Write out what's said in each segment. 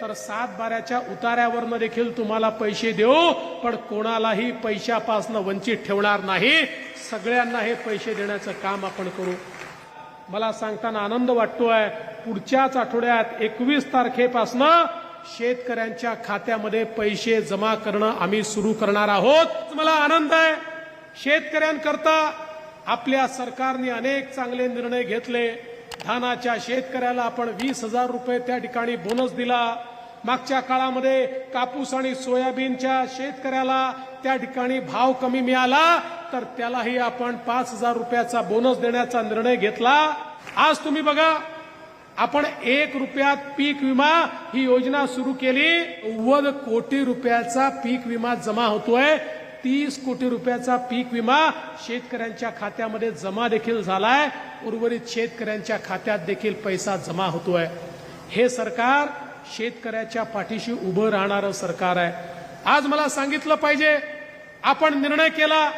तर सात बाऱ्याच्या उतार्यावरनं देखील तुम्हाला पैसे देऊ पण कोणालाही पैशापासनं वंचित ठेवणार नाही. सगळ्यांना हे पैसे देण्याचं काम आपण करू. मला सांगताना आनंद वाटतोय पुढच्याच आठवड्यात एकवीस तारखेपासनं शेतकऱ्यांच्या खात्यामध्ये पैसे जमा करणं आम्ही सुरू करणार आहोत. मला आनंद आहे? शेतकऱ्यांकरता आपल्या सरकारने अनेक चांगले निर्णय घेतले. धानाच्या शेतकऱ्याला आपण वीस हजार रुपये त्या ठिकाणी बोनस दिला. मागच्या काळामध्ये कापूस आणि सोयाबीनच्या शेतकऱ्याला त्या ठिकाणी भाव कमी मिळाला तर त्यालाही आपण पाच हजार रुपयाचा बोनस देण्याचा निर्णय घेतला. आज तुम्ही बघा आपण एक रुपयात पीक विमा ही योजना सुरू केली. नव्वद कोटी रुपयाचा पीक विमा जमा होतोय. तीस कोटी रुपयाचा पीक विमा शेतकऱ्यांच्या खात्यामध्ये जमा देखील झालाय. उर्वरित शेतकऱ्यांच्या खात्यात देखील पैसा जमा होतोय. हे सरकार शेतकऱ्याच्या पाठीशी उभं राहणारं सरकार आहे. आज मला सांगितलं पाहिजे आपण निर्णय केला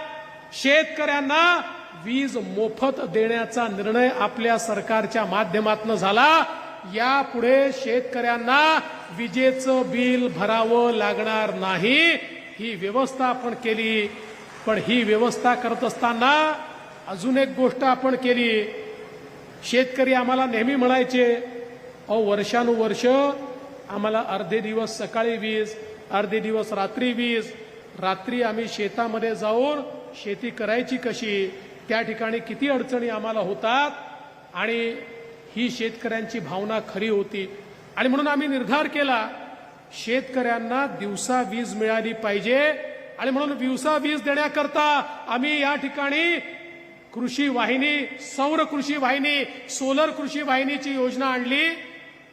शेतकऱ्यांना वीज मोफत देण्याचा निर्णय आपल्या सरकारच्या माध्यमातून झाला. यापुढे शेतकऱ्यांना विजेचं बिल भरावं लागणार नाही. ही व्यवस्था आपण केली. पण ही व्यवस्था करत असताना अजून एक गोष्ट आपण केली. शेतकरी आम्हाला नेहमी म्हणायचे अहो वर्षानुवर्ष आम्हाला अर्धे दिवस सकाळी वीज अर्धे दिवस रात्री वीज. रात्री आम्ही शेतामध्ये जाऊन शेती करायची कशी? त्या ठिकाणी किती अडचणी आम्हाला होतात? आणि ही शेतकऱ्यांची भावना खरी होती. आणि म्हणून आम्ही निर्धार केला शेतकऱ्यांना दिवसा वीज मिळाली पाहिजे. आणि म्हणून दिवसा वीज देण्याकरता आम्ही या ठिकाणी कृषी वाहिनी सौर कृषी वाहिनी सोलर कृषी वाहिनीची योजना आणली.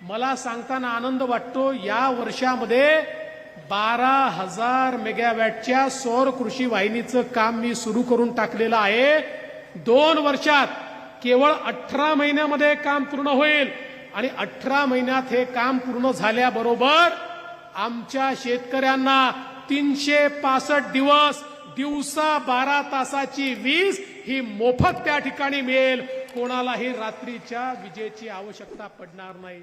मला सांगताना आनंद वाटतो या वर्षामध्ये बारा हजार मेगावॅटच्या सौर कृषी वाहिनीचं काम मी सुरू करून टाकलेलं आहे. दोन वर्षात केवळ अठरा महिन्यामध्ये काम पूर्ण होईल आणि अठरा महिन्यात हे काम पूर्ण झाल्याबरोबर आमच्या शेतकऱ्यांना तीनशे पासष्ट दिवस दिवसा बारा तासाची वीज ही मोफत त्या ठिकाणी मिळेल. कोणालाही रात्रीच्या विजेची आवश्यकता पडणार नाही.